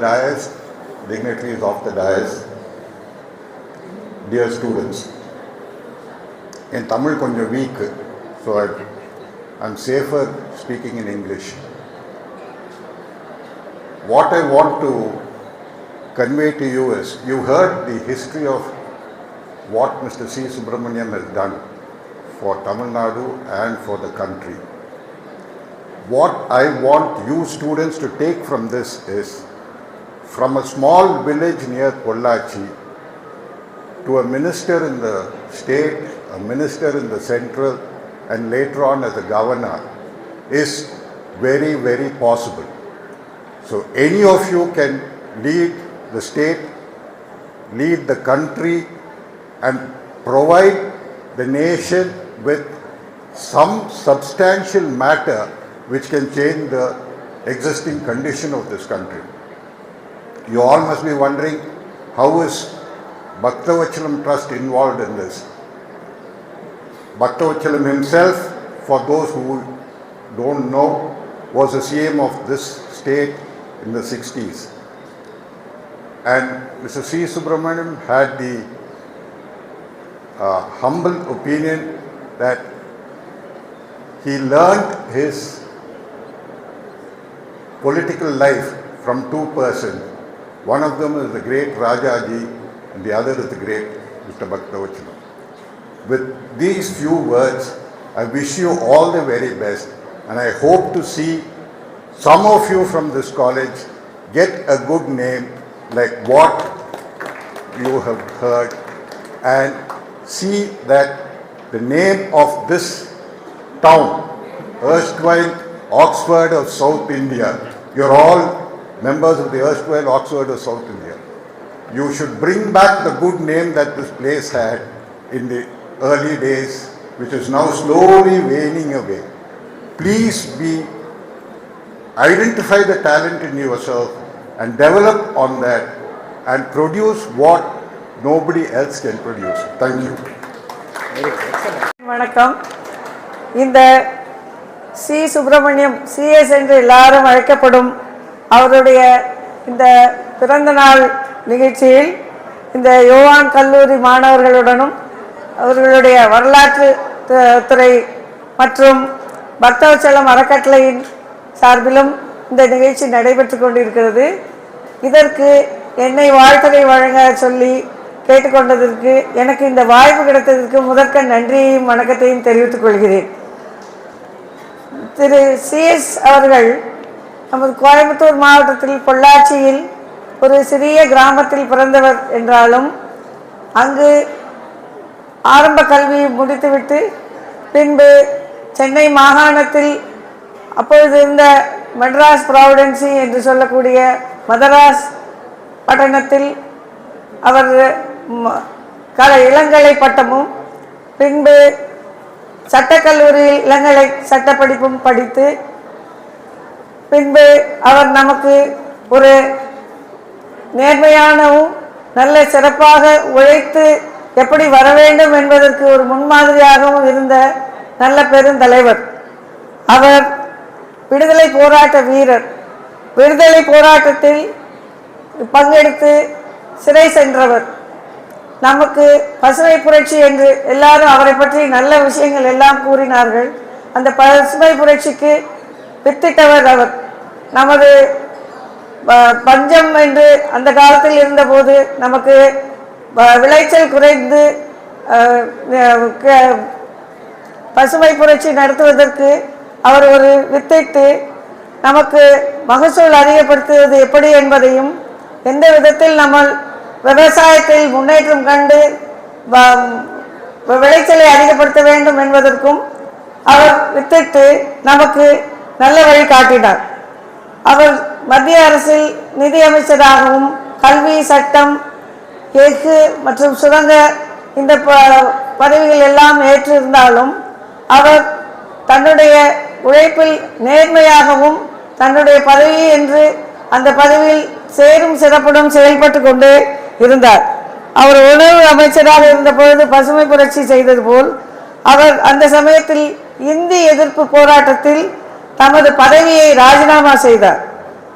dais, dignitaries of the dais, dear students. என் தமிழ் கொஞ்சம் weak so I'm safer speaking in English what I want to convey to you is you heard the history of what Mr. C. Subramaniam has done for Tamil Nadu and for the country. What I want you students to take from this is from a small village near Pollachi to a minister in the state, a minister in the central, and later on as a governor is very, very possible. So, any of you can lead the state, lead the country, and provide the nation with some substantial matter which can change the existing condition of this country. You all must be wondering how is Bhaktavachalam Trust involved in this? Bhaktavachalam himself, for those who don't know, was the CM of this state in the 60s. And Mr. C. Subramaniam had the uh, humble opinion that he learned his political life from two persons. One of them is the great Rajaji, and the other is the great Mr. Bhaktavachalam. With these few words, I wish you all the very best, and I hope to see some of you from this college get a good name like what you have heard and see that the name of this town, erstwhile Oxford of South India, you're all members of the erstwhile Oxford of South India. You should bring back the good name that this place had in the early days, which is now slowly waning away. Please be identify the talent in yourself and develop on that and produce what nobody else can produce. Thank you. வணக்கம் இந்த C Subramaniam CS என்று எல்லாரும் அழைக்கப்படும் அவருடைய இந்த பிறந்த நாள் நிகழ்ச்சியில் இந்த யோவான் கல்லூரி மாணவர்களுடனும் அவர்களுடைய வரலாற்று து- துறை மற்றும் பக்தவச்சலம் அறக்கட்டளையின் சார்பிலும் இந்த நிகழ்ச்சி நடைபெற்று கொண்டிருக்கிறது. இதற்கு என்னை வாழ்த்துறை வழங்க சொல்லி கேட்டுக்கொண்டதற்கு எனக்கு இந்த வாய்ப்பு கிடைத்ததற்கு முதற்க நன்றியையும் வணக்கத்தையும் தெரிவித்துக் கொள்கிறேன். திரு சிஎஸ் அவர்கள் நமது கோயம்புத்தூர் மாவட்டத்தில் பொள்ளாச்சியில் ஒரு சிறிய கிராமத்தில் பிறந்தவர் என்றாலும் அங்கு ஆரம்ப கல்வி முடித்துவிட்டு பின்பு சென்னை மாகாணத்தில் அப்பொழுது இருந்த மெட்ராஸ் ப்ராவிடன்சி என்று சொல்லக்கூடிய மதராஸ் பட்டணத்தில் அவர் கல இளங்கலை பட்டமும் பின்பு சட்டக்கல்லூரியில் இளங்கலை சட்டப்படிப்பும் படித்து பின்பு அவர் நமக்கு ஒரு நேர்மையானவும் நல்ல சிறப்பாக உழைத்து எப்படி வர வேண்டும் என்பதற்கு ஒரு முன்மாதிரியாகவும் இருந்த நல்ல பெருந்தலைவர். அவர் விடுதலை போராட்ட வீரர். விடுதலை போராட்டத்தில் பங்கெடுத்து சிறை சென்றவர். நமக்கு பசுமை புரட்சி என்று எல்லாரும் அவரை பற்றி நல்ல விஷயங்கள் எல்லாம் கூறினார்கள். அந்த பசுமை புரட்சிக்கு வித்திட்டவர் அவர். நமது ப- பஞ்சம் என்று அந்த காலத்தில் இருந்தபோது நமக்கு வ- விளைச்சல் குறைந்து பசுமை புரட்சி நடத்துவதற்கு அவர் ஒரு வித்திட்டு நமக்கு மகசூல் அதிகப்படுத்துவது எப்படி என்பதையும் எந்த விதத்தில் நம்ம விவசாயத்தில் முன்னேற்றம் கண்டு விளைச்சலை அதிகப்படுத்த வேண்டும் என்பதற்கும் அவர் வித்திட்டு நமக்கு நல்ல வழி காட்டினார். அவர் மத்திய அரசில் நிதியமைச்சராகவும் கல்வி சட்டம் எஃகு மற்றும் சுரங்க இந்த ப- பதவிகள் எல்லாம் ஏற்றிருந்தாலும் அவர் தன்னுடைய உழைப்பில் நேர்மையாகவும் தன்னுடைய பதவி என்று அந்த பதவியில் சேரும் சிறப்புடன் செயல்பட்டு கொண்டு இருந்தார். அவர் உணவு அமைச்சராக இருந்த பொழுது பசுமை புரட்சி செய்தது போல் அவர் அந்த சமயத்தில் இந்தி எதிர்ப்பு போராட்டத்தில் தமது பதவியை ராஜினாமா செய்தார்.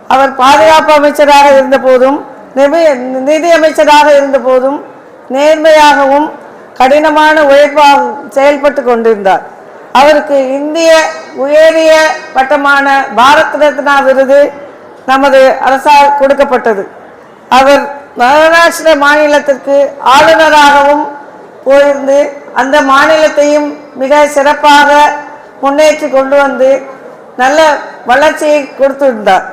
அவர் பாதுகாப்பு அமைச்சராக இருந்தபோதும் நிதி- நிதி அமைச்சராக இருந்தபோதும் நேர்மையாகவும் கடினமான உழைப்பாக செயல்பட்டு கொண்டிருந்தார். அவருக்கு இந்திய உயரிய பட்டமான பாரத் ரத்னா விருது நமது அரசால் கொடுக்கப்பட்டது. அவர் மகாராஷ்டிர மாநிலத்திற்கு ஆளுநராகவும் போயிருந்து அந்த மாநிலத்தையும் மிக சிறப்பாக முன்னேற்றி கொண்டு வந்து நல்ல வளர்ச்சியை கொடுத்திருந்தார்.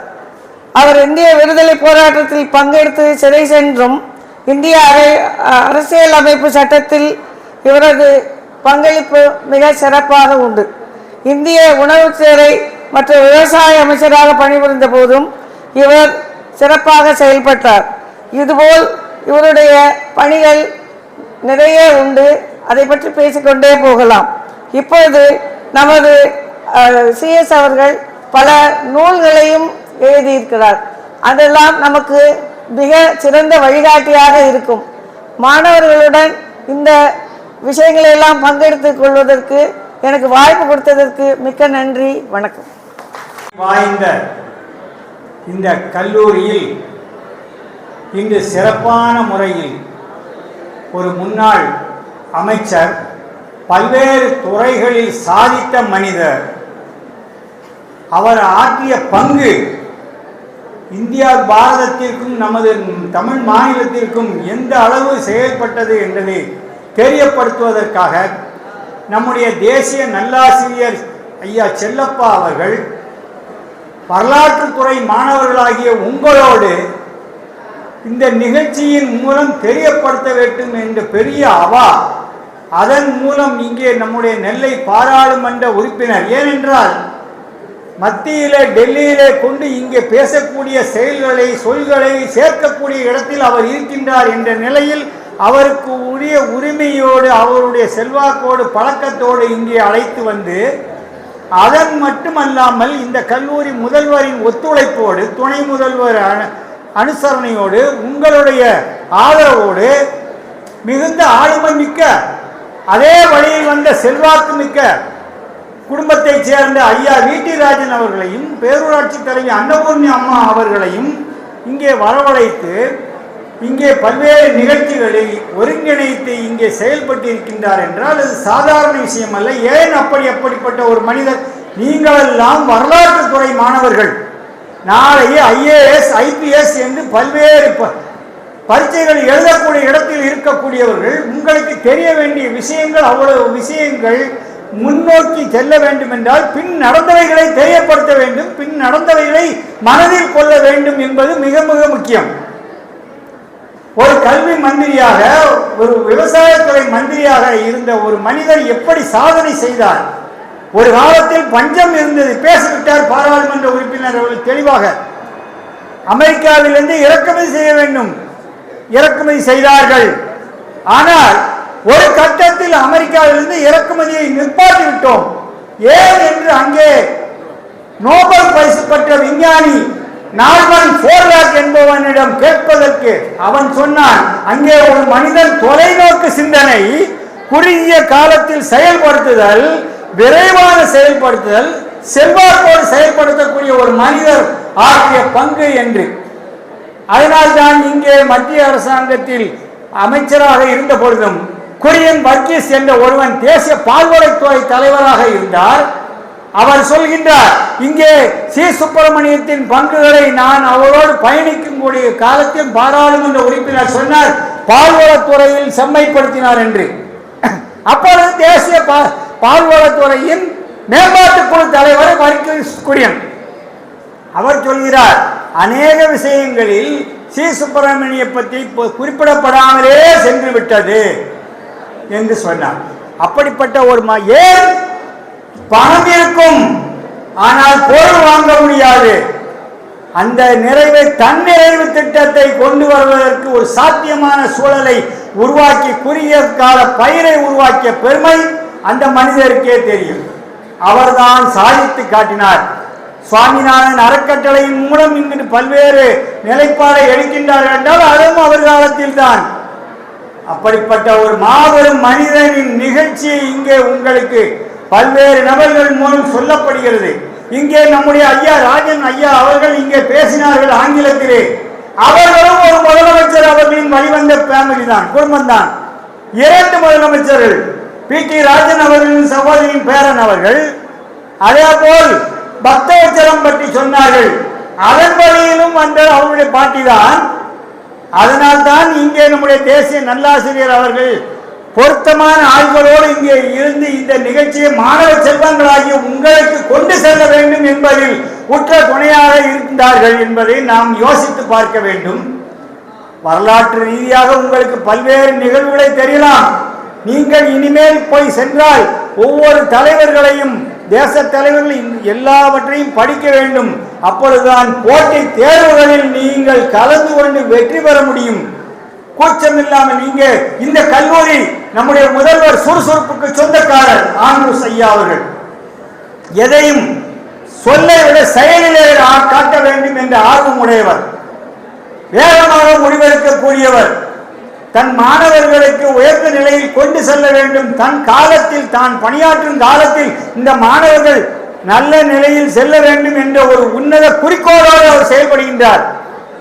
அவர் இந்திய விடுதலை போராட்டத்தில் பங்கெடுத்து சிறை சென்றும் இந்திய அரசியல் அமைப்பு சட்டத்தில் இவரது பங்களிப்பு மிக சிறப்பாக உண்டு. இந்திய உணவுத்துறை மற்றும் விவசாய அமைச்சராக பணிபுரிந்த போதும் இவர் சிறப்பாக செயல்பட்டார். இதுபோல் இவருடைய பணிகள் நிறைய உண்டு. அதை பற்றி பேசிக்கொண்டே போகலாம். இப்பொழுது நமது சிஎஸ் அவர்கள் பல நூல்களையும் எழுதியிருக்கிறார். அதெல்லாம் நமக்கு மிக சிறந்த வழிகாட்டியாக இருக்கும். மாணவர்களுடன் இந்த விஷயங்களை எல்லாம் பங்கெடுத்துக் கொள்வதற்கு எனக்கு வாய்ப்பு கொடுத்ததற்கு மிக்க நன்றி வணக்கம். வாய்ந்த இந்த கல்லூரியில் இன்று சிறப்பான முறையில் ஒரு முன்னாள் அமைச்சர் பல்வேறு துறைகளில் சாதித்த மனிதர் அவர் ஆற்றிய பங்கு இந்தியா பாரதத்திற்கும் நமது தமிழ் மாநிலத்திற்கும் எந்த அளவு செயல்பட்டது என்பதை தெரியப்படுத்துவதற்காக நம்முடைய தேசிய நல்லாசிரியர் ஐயா செல்லப்பா அவர்கள் வரலாற்றுத்துறை மாணவர்களாகிய உங்களோடு இந்த நிகழ்ச்சியின் மூலம் தெரியப்படுத்த வேண்டும் என்ற பெரிய அவா அதன் மூலம் இங்கே நம்முடைய நெல்லை பாராளுமன்ற உறுப்பினர். ஏனென்றால் மத்தியிலே டெல்லியிலே கொண்டு இங்கே பேசக்கூடிய செயல்களை சொல்களை சேர்க்கக்கூடிய இடத்தில் அவர் இருக்கின்றார் என்ற நிலையில் அவருக்கு உரிய உரிமையோடு அவருடைய செல்வாக்கோடு பழக்கத்தோடு இங்கே அழைத்து வந்து அதன் மட்டுமல்லாமல் இந்த கல்லூரி முதல்வரின் ஒத்துழைப்போடு துணை முதல்வர் அனு- அனுசரணையோடு உங்களுடைய ஆதரவோடு மிகுந்த ஆளுமை மிக்க அதே வழியில் வந்த செல்வாக்கு மிக்க குடும்பத்தைச் சேர்ந்த ஐயா வீட்டி ராஜன் அவர்களையும் பேரூராட்சி தலைவி அன்னபூர்ணி அம்மா அவர்களையும் இங்கே வரவழைத்து இங்கே பல்வேறு நிகழ்ச்சிகளை ஒருங்கிணைத்து இங்கே செயல்பட்டு இருக்கின்றார் என்றால் அது சாதாரண விஷயம் அல்ல. ஏன் அப்படி அப்படிப்பட்ட ஒரு மனிதர்? நீங்களெல்லாம் வரலாற்றுத்துறை மாணவர்கள். நாளைய ஐஏஎஸ் ஐபிஎஸ் என்று பல்வேறு ப- பரீட்சைகள் எழுதக்கூடிய இடத்தில் இருக்கக்கூடியவர்கள் உங்களுக்கு தெரிய வேண்டிய விஷயங்கள் அவ்வளவு விஷயங்கள் முன்னோக்கி செல்ல வேண்டும் என்றால் பின் நடந்தவைகளை தெரியப்படுத்த வேண்டும். பின் நடந்தவைகளை மனதில் கொள்ள வேண்டும் என்பது மிக மிக முக்கியம். ஒரு கல்வி மந்திரியாக ஒரு விவசாயத்துறை மந்திரியாக இருந்த ஒரு மனிதர் எப்படி சாதனை செய்தார்? ஒரு காலத்தில் பஞ்சம் இருந்தது. பேசிவிட்டார் பாராளுமன்ற உறுப்பினர் அவர்கள் தெளிவாக. அமெரிக்காவிலிருந்து இறக்குமதி செய்ய வேண்டும். இறக்குமதி செய்தார்கள். ஆனால் ஒரு கட்டத்தில் அமெரிக்காவிலிருந்து இறக்குமதியை நிற்பாட்டி விட்டோம் ஏன் என்று அங்கே நோபல் பரிசு பெற்ற விஞ்ஞானி நார்மன் போர்லாக் என்பவனிடம் கேட்பதற்கு அவன் சொன்னான் அங்கே ஒரு மனிதன் தொலைநோக்கு சிந்தனை குறுகிய காலத்தில் செயல்படுத்துதல் விரைவான செயல்படுத்துதல் செல்வாக்கோடு செயல்படுத்தக்கூடிய ஒரு மனிதர் ஆகிய பங்கு என்று. அதனால்தான் இங்கே மத்திய அரசாங்கத்தில் அமைச்சராக இருந்த பொழுதும் குரியன் வர்கீஸ் என்ற ஒருவன் தேசிய பால்வளைத்துறை தலைவராக இருந்தார். அவர் சொல்கின்றார் இங்கே சி. சுப்பிரமணியத்தின் பங்குகளை நான் அவரோடு பயணிக்கும் கூடிய காலத்தில் பாராளுமன்ற உறுப்பினர் சொன்னார். பால்வளத்துறையில் செம்மைப்படுத்தினார் என்று. அப்பொழுது தேசிய பா- பால்வளத்துறையின் மேம்பாட்டு குழு தலைவர் வர்கீஸ் குரியன். அவர் சொல்கிறார் அநேக விஷயங்களில் சி. சுப்பிரமணிய பற்றி குறிப்பிடப்படாமலே சென்று விட்டது. என்று சொன்னார். அப்படிப்பட்ட ஒரு ம- ஏன்? பணம் இருக்கும் ஆனால் பொருள் வாங்க முடியாது. அந்த நிறைவை தன்னிறைவு திட்டத்தை கொண்டு வருவதற்கு ஒரு சாத்தியமான சூழலை உருவாக்கி குறுகிய கால பயிரை உருவாக்கிய பெருமை அந்த மனிதருக்கே தெரியும். அவர்தான் சாதித்து காட்டினார். சுவாமிநாதன் அறக்கட்டளையின் மூலம் இங்கு பல்வேறு நிலைப்பாடை எடுக்கின்றார்கள் என்றால் அதுவும் அவர் காலத்தில் தான் அப்படிப்பட்ட ஒரு மாபெரும் மனிதனின் நிகழ்ச்சி இங்கே உங்களுக்கு பல்வேறு நபர்கள் மூலம் சொல்லப்படுகிறது. இங்கே நம்முடைய ஐயா ராஜன் ஐயா அவர்கள் இங்கே பேசினார்கள் ஆங்கிலத்திலே. அவர்களும் ஒரு முதலமைச்சர் அவர்களின் வழிவந்த ஃபேமிலி தான் குடும்பம் தான் இரண்டு முதலமைச்சர்கள் பி. டி. ராஜன் அவர்களின் சகோதரியின் பேரன் அவர்கள் அதே போல் பக்தவச்சரம் பற்றி சொன்னார்கள். அதன் வழியிலும் வந்த அவருடைய பாட்டி தான் அதனால்தான் இங்கே நம்முடைய தேசிய நல்லாசிரியர் அவர்கள் பொருத்தமான ஆய்வுகளோடு இங்கே இருந்து இந்த நிகழ்ச்சியை மாணவ செல்வங்களாகிய உங்களுக்கு கொண்டு செல்ல வேண்டும் என்பதில் உற்ற துணையாக இருந்தார்கள் என்பதை நாம் யோசித்து பார்க்க வேண்டும். வரலாற்று ரீதியாக உங்களுக்கு பல்வேறு நிகழ்வுகளை தெரியலாம். நீங்கள் இனிமேல் போய் சென்றால் ஒவ்வொரு தலைவர்களையும் தேச தலைவர்கள் எல்லாவற்றையும் படிக்க வேண்டும். அப்பொழுதுதான் போட்டி தேர்வுகளில் நீங்கள் கலந்து கொண்டு வெற்றி பெற முடியும். கூச்சம் இல்லாமல் நீங்க இந்த கல்லூரி நம்முடைய முதல்வர் சுறுசுறுப்புக்கு சொந்தக்காரர் ஆண்ட்ரூஸ் ஐயா அவர்கள். எதையும் சொல்லை விட செயலிலே காட்ட வேண்டும் என்ற ஆர்வம் உடையவர் வேகமாக முடிவெடுக்கக்கூடியவர். தன் மாணவர்களுக்கு உயர்ந்த நிலையில் கொண்டு செல்ல வேண்டும். தன் காலத்தில் தான் பணியாற்றும் காலத்தில் இந்த மாணவர்கள் நல்ல நிலையில் செல்ல வேண்டும் என்ற ஒரு உன்னத குறிக்கோளோடு அவர் செயல்படுகின்றார்.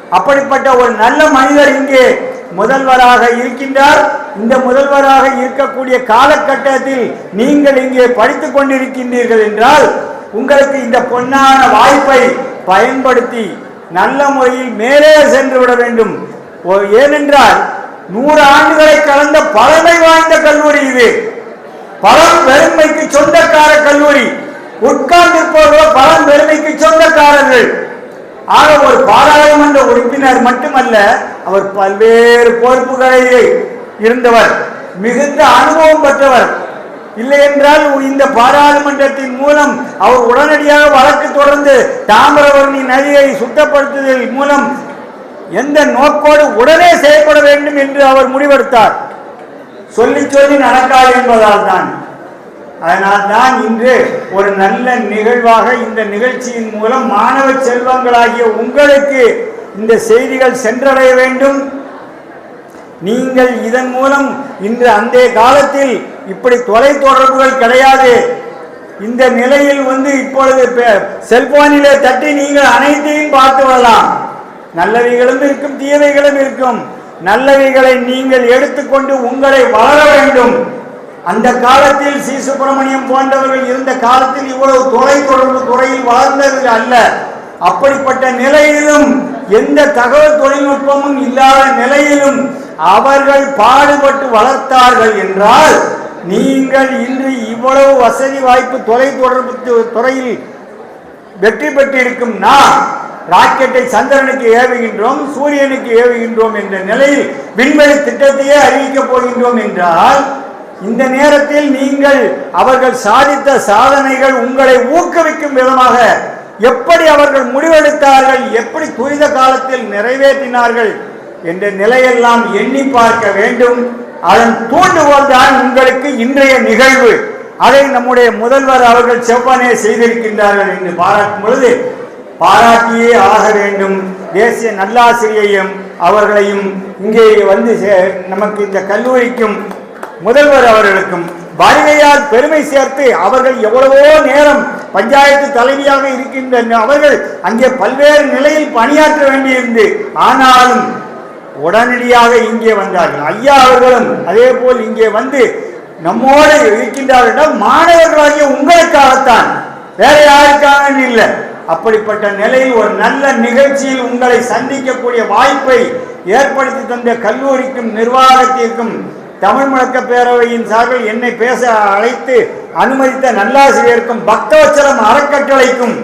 அப்படிப்பட்ட ஒரு நல்ல மனிதர் இங்கே முதல்வராக இருக்கின்றார். இந்த முதல்வராக இருக்கக்கூடிய காலகட்டத்தில் நீங்கள் இங்கே படித்துக் கொண்டிருக்கின்றீர்கள் என்றால் உங்களுக்கு இந்த பொன்னான வாய்ப்பை பயன்படுத்தி நல்ல முறையில் மேலே சென்று விட வேண்டும். ஓ- ஏனென்றால் நூறு ஆண்டுகளை கலந்த பழமை வாய்ந்த கல்லூரி இது. பழம் பெருமைக்கு சொந்தக்கார கல்லூரி. உட்கார்ந்திருப்பவர்களோ பலம் பெருமைக்கு சொந்தக்காரர்கள். ஆக ஒரு பாராளுமன்ற உறுப்பினர் மட்டுமல்ல அவர் பல்வேறு பொறுப்புகளிலே இருந்தவர் மிகுந்த அனுபவம் பெற்றவர். இல்லை என்றால் இந்த பாராளுமன்றத்தின் மூலம் அவர் உடனடியாக வழக்கு தொடர்ந்து தாமிரவர்ணி நதியை சுத்தப்படுத்துதல் மூலம் எந்த நோக்கோடு உடனே செயல்பட வேண்டும் என்று அவர் முடிவெடுத்தார். சொல்லி சொல்லி நடக்காது என்பதால் தான் அதனால் தான் இன்று ஒரு நல்ல நிகழ்வாக இந்த நிகழ்ச்சியின் மூலம் மாணவ செல்வங்களாகிய உங்களுக்கு இந்த செய்திகள் சென்றடைய வேண்டும். நீங்கள் இதன் மூலம் இன்று அந்த காலத்தில் இப்படி தொலை தொடர்புகள் கிடையாது. இந்த நிலையில் வந்து இப்பொழுது பெ- செல்போனிலே தட்டி நீங்கள் அனைத்தையும் பார்த்து வரலாம். நல்லவைகளும் இருக்கும் தீவைகளும் இருக்கும். நல்லவைகளை நீங்கள் எடுத்துக்கொண்டு உங்களை வளர வேண்டும். அந்த காலத்தில் சி சுப்பிரமணியம் போன்றவர்கள் இருந்த காலத்தில் இவ்வளவு தொலை தொடர்பு துறையில் வளர்ந்தது அல்ல. அப்படிப்பட்ட நிலையிலும் எந்த தகவல் தொழில்நுட்பமும் இல்லாத நிலையிலும் அவர்கள் பாடுபட்டு வளர்த்தார்கள் என்றால் நீங்கள் இன்று இவ்வளவு வசதி வாய்ப்பு தொலை தொடர்பு துறையில் வெற்றி பெற்றிருக்கும் நாம் ராக்கெட்டை சந்திரனுக்கு ஏவுகின்றோம் சூரியனுக்கு ஏவுகின்றோம் என்ற நிலையில் விண்வெளி திட்டத்தையே அறிவிக்கப் போகின்றோம் என்றால் இந்த நேரத்தில் நீங்கள் அவர்கள் சாதித்த சாதனைகள் உங்களை ஊக்குவிக்கும் விதமாக எப்படி அவர்கள் முடிவெடுத்தார்கள் எப்படி துரித காலத்தில் நிறைவேற்றினார்கள் என்ற நிலையெல்லாம் எண்ணி பார்க்க வேண்டும். அதன் தூண்டுகோல் தான் உங்களுக்கு இன்றைய நிகழ்வு. அதை நம்முடைய முதல்வர் அவர்கள் செவ்வனே செய்திருக்கின்றார்கள் என்று பாராட்டும் பொழுது பாராட்டியே ஆக வேண்டும். தேசிய நல்லாசிரியையும் அவர்களையும் இங்கே வந்து சே- நமக்கு இந்த கல்லூரிக்கும் முதல்வர் அவர்களுக்கும் வருகையால் பெருமை சேர்த்து அவர்கள் எவ்வளவோ நேரம் பஞ்சாயத்து தலைவியாக இருக்கின்ற அவர்கள் அங்கே பல்வேறு நிலையில் பணியாற்ற வேண்டியிருந்து ஆனாலும் உடனடியாக இங்கே வந்தார்கள். ஐயா அவர்களும் அதே போல் இங்கே வந்து நம்மோடு இருக்கின்றார்கள் மாணவர்களாகிய உங்களுக்காகத்தான் வேற யாருக்காக இல்லை. அப்படிப்பட்ட நிலையில் ஒரு நல்ல நிகழ்ச்சியில் உங்களை சந்திக்கக்கூடிய வாய்ப்பை ஏற்படுத்தி தந்த கல்லூரிக்கும் நிர்வாகத்திற்கும் தமிழ் முழக்க பேரவையின் சார்பில் என்னை பேச அழைத்து அனுமதித்த நல்லாசிரியருக்கும் பக்தவச்சலம் அறக்கட்டளைக்கும்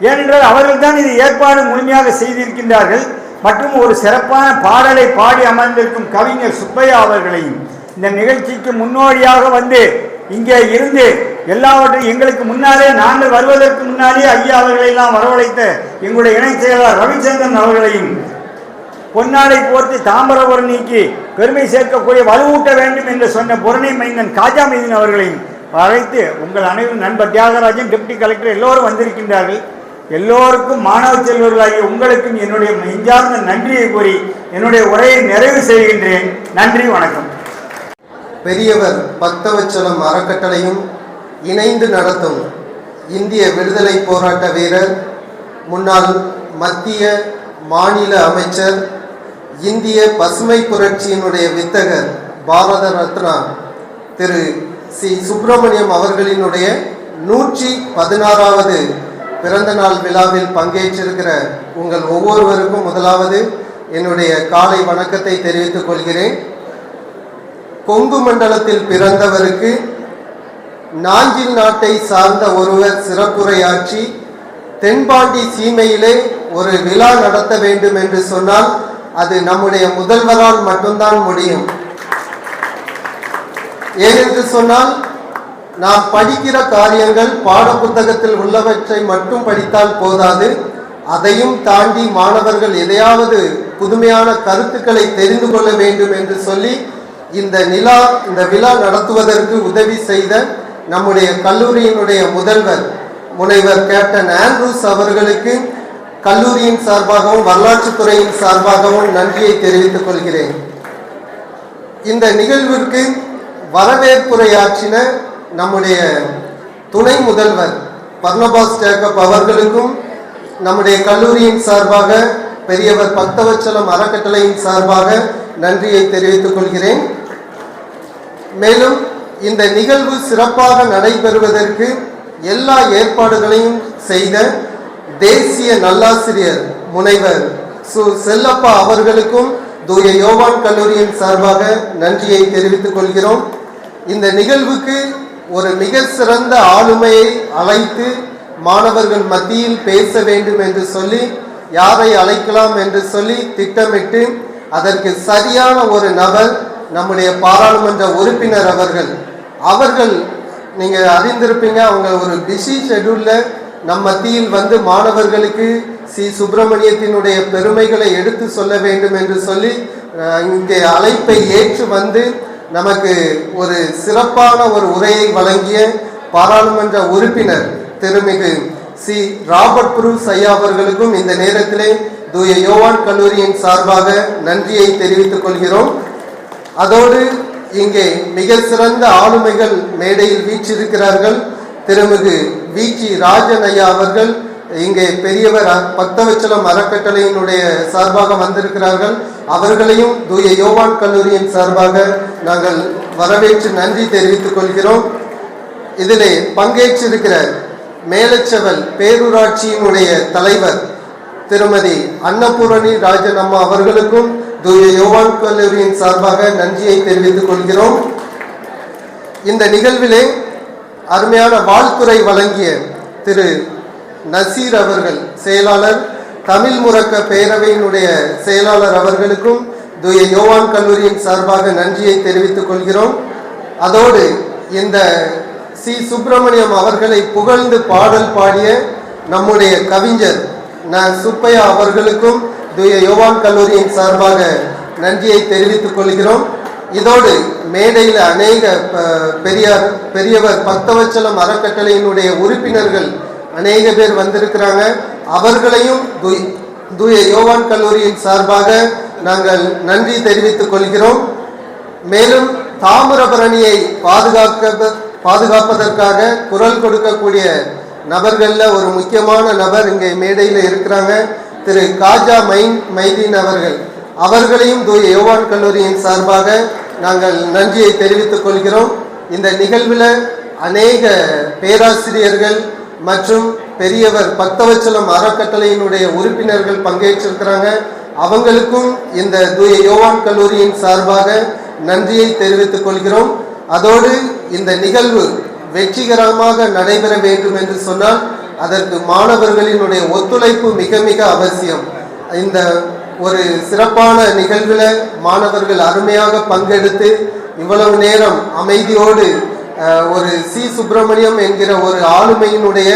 ஏனென்றால் அவர்கள்தான் இது ஏற்பாடு முழுமையாக செய்திருக்கின்றார்கள். மற்றும் ஒரு சிறப்பான பாடலை பாடி அமர்ந்திருக்கும் கவிஞர் சுப்பையா அவர்களையும் இந்த நிகழ்ச்சிக்கு முன்னோடியாக வந்து இங்கே இருந்து எல்லாவற்றையும் எங்களுக்கு முன்னாலே நாங்கள் வருவதற்கு முன்னாலே ஐயா அவர்களையெல்லாம் வரவழைத்த எங்களுடைய இணைச் செயலாளர் ரவிச்சந்திரன் அவர்களையும் பொன்னாடை போர்த்தி தாமிரபரணிக்கு பெருமை சேர்க்கக்கூடிய வலுவூட்ட வேண்டும் என்று சொன்ன புரணி மைந்தன் காஜா மைதீன் அவர்களையும் அழைத்து உங்கள் அனைவரும் நண்பர் தியாகராஜன் டெப்டி கலெக்டர் எல்லோரும் வந்திருக்கின்றார்கள். எல்லோருக்கும் மாணவ செல்வர்களாகிய உங்களுக்கும் என்னுடைய நெஞ்சார்ந்த நன்றியை கூறி என்னுடைய உரையை நிறைவு செய்கின்றேன். நன்றி வணக்கம். பெரியவர் பக்தவச்சலம் அறக்கட்டளையும் இணைந்து நடத்தும் இந்திய விடுதலை போராட்ட வீரர் முன்னாள் மத்திய மாநில அமைச்சர் இந்திய பசுமை புரட்சியினுடைய வித்தகர் பாரத ரத்னா திரு சி. சுப்பிரமணியம் அவர்களினுடைய நூற்றி பதினாறாவது பிறந்த நாள் விழாவில் பங்கேற்றிருக்கிற உங்கள் ஒவ்வொருவருக்கும் முதலாவது என்னுடைய காலை வணக்கத்தை தெரிவித்துக் கொள்கிறேன். கொங்கு மண்டலத்தில் பிறந்தவருக்கு நாஞ்சில் நாட்டை சார்ந்த ஒருவர் சிறப்புரையாற்றி தென்பாண்டி சீமையிலே ஒரு விழா நடத்த வேண்டும் என்று சொன்னால் அது நம்முடைய முதல்வரால் மட்டும்தான் முடியும். ஏனென்று சொன்னால் நாம் படிக்கிற காரியங்கள் பாடப்புத்தகத்தில் உள்ளவற்றை மட்டும் படித்தால் போதாது. அதையும் தாண்டி மாணவர்கள் எதையாவது புதுமையான கருத்துக்களை தெரிந்து கொள்ள வேண்டும் என்று சொல்லி இந்த நிலா இந்த விழா நடத்துவதற்கு உதவி செய்த நம்முடைய கல்லூரியினுடைய முதல்வர் முனைவர் கேப்டன் ஆண்ட்ரூஸ் அவர்களுக்கு கல்லூரியின் சார்பாகவும் வரலாற்று துறையின் சார்பாகவும் நன்றியை தெரிவித்துக் கொள்கிறேன். இந்த நிகழ்விற்கு வரவேற்புரையாற்றின நம்முடைய துணை முதல்வர் பர்னபாஸ் ஜேக்கப் அவர்களுக்கும் நம்முடைய கல்லூரியின் சார்பாக பெரியவர் பக்தவச்சலம் அறக்கட்டளையின் சார்பாக நன்றியை தெரிவித்துக் கொள்கிறேன். மேலும் இந்த நிகழ்வு சிறப்பாக நடைபெறுவதற்கு எல்லா ஏற்பாடுகளையும் செய்த தேசிய நல்லாசிரியர் முனைவர் சு செல்லப்பா அவர்களுக்கும் தூய யோவான் கல்லூரியின் சார்பாக நன்றியை தெரிவித்துக் கொள்கிறோம். இந்த நிகழ்வுக்கு ஒரு மிக சிறந்த ஆளுமையை அழைத்து மாணவர்கள் மத்தியில் பேச வேண்டும் என்று சொல்லி யாரை அழைக்கலாம் என்று சொல்லி திட்டமிட்டு அதற்கு சரியான ஒரு நபர் நம்முடைய பாராளுமன்ற உறுப்பினர் அவர்கள். அவர்கள் நீங்கள் அறிந்திருப்பீங்க அவங்க ஒரு பிஸி ஷெடியூலில் நம் மத்தியில் வந்து மாணவர்களுக்கு ஸ்ரீ சுப்பிரமணியத்தினுடைய பெருமைகளை எடுத்து சொல்ல வேண்டும் என்று சொல்லி இங்கே அழைப்பை ஏற்று வந்து நமக்கு ஒரு சிறப்பான ஒரு உரையை வழங்கிய பாராளுமன்ற உறுப்பினர் திருமிகு சி. ராபர்ட் புரூஸ் ஐயா அவர்களுக்கும் இந்த நேரத்திலே தூய யோவான் கல்லூரியின் சார்பாக நன்றியை தெரிவித்துக் கொள்கிறோம். அதோடு இங்கே மிக சிறந்த ஆளுமைகள் மேடையில் வீச்சிருக்கிறார்கள் திருமிகு வி. ஜி. ராஜன் ஐயா அவர்கள் இங்கே பெரியவர் பக்தவச்சலம் அறக்கட்டளையினுடைய சார்பாக வந்திருக்கிறார்கள். அவர்களையும் தூய யோவான் கல்லூரியின் சார்பாக நாங்கள் வரவேற்று நன்றி தெரிவித்துக் கொள்கிறோம். இதிலே பங்கேற்றிருக்கிற மேலச்செவல் பேரூராட்சியினுடைய தலைவர் திருமதி அன்னபூரணி ராஜன் அம்மா அவர்களுக்கும் தூய யோவான் கல்லூரியின் சார்பாக நன்றியை தெரிவித்துக் கொள்கிறோம். இந்த நிகழ்விலே அருமையான வாழ்த்துறை வழங்கிய திரு நசீர் அவர்கள் செயலாளர் தமிழ் முறக்க பேரவையினுடைய செயலாளர் அவர்களுக்கும் துய யோவான் கல்லூரியின் சார்பாக நன்றியை தெரிவித்துக் கொள்கிறோம். அதோடு இந்த சி. சுப்பிரமணியம் அவர்களை புகழ்ந்து பாடல் பாடிய நம்முடைய கவிஞர் ந. சுப்பையா அவர்களுக்கும் துய யோவான் கல்லூரியின் சார்பாக நன்றியை தெரிவித்துக் கொள்கிறோம். இதோடு மேடையில் அநேக பெரியார் பெரியவர் பக்தவச்சலம் அறக்கட்டளையினுடைய உறுப்பினர்கள் அநேக பேர் வந்திருக்கிறாங்க. அவர்களையும் தூய யோவான் கல்லூரியின் சார்பாக நாங்கள் நன்றி தெரிவித்துக் கொள்கிறோம். மேலும் தாமிரபரணியை பாதுகாக்க பாதுகாப்பதற்காக குரல் கொடுக்கக்கூடிய நபர்களில் ஒரு முக்கியமான நபர் இங்கே மேடையில் இருக்கிறாங்க. திரு காஜா மைன் மைதீன் அவர்கள். அவர்களையும் தூய யோவான் கல்லூரியின் சார்பாக நாங்கள் நன்றியை தெரிவித்துக் கொள்கிறோம். இந்த நிகழ்வில் அநேக பேராசிரியர்கள் மற்றும் பெரியவர் பக்தவச்சலம் அறக்கட்டளையினுடைய உறுப்பினர்கள் பங்கேற்றிருக்கிறாங்க. அவங்களுக்கும் இந்த தூய யோவான் கல்லூரியின் சார்பாக நன்றியை தெரிவித்துக் கொள்கிறோம். அதோடு இந்த நிகழ்வு வெற்றிகரமாக நடைபெற வேண்டும் என்று சொன்னால் அதற்கு மாணவர்களினுடைய ஒத்துழைப்பு மிக மிக அவசியம். இந்த ஒரு சிறப்பான நிகழ்வில் மாணவர்கள் அருமையாக பங்கெடுத்து இவ்வளவு நேரம் அமைதியோடு ஒரு சி. சுப்பிரமணியம் என்கிற ஒரு ஆளுமையினுடைய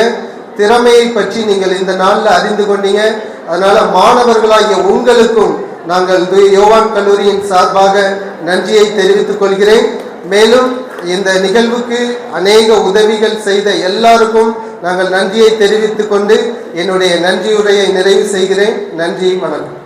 திறமையை பற்றி நீங்கள் இந்த நாளில் அறிந்து கொண்டீங்க. அதனால மாணவர்களாகிய உங்களுக்கும் நாங்கள் யோவான் கல்லூரியின் சார்பாக நன்றியை தெரிவித்துக் கொள்கிறேன். மேலும் இந்த நிகழ்வுக்கு அநேக உதவிகள் செய்த எல்லாருக்கும் நாங்கள் நன்றியை தெரிவித்துக் கொண்டு என்னுடைய நன்றியுரையை நிறைவு செய்கிறேன். நன்றி வணக்கம்.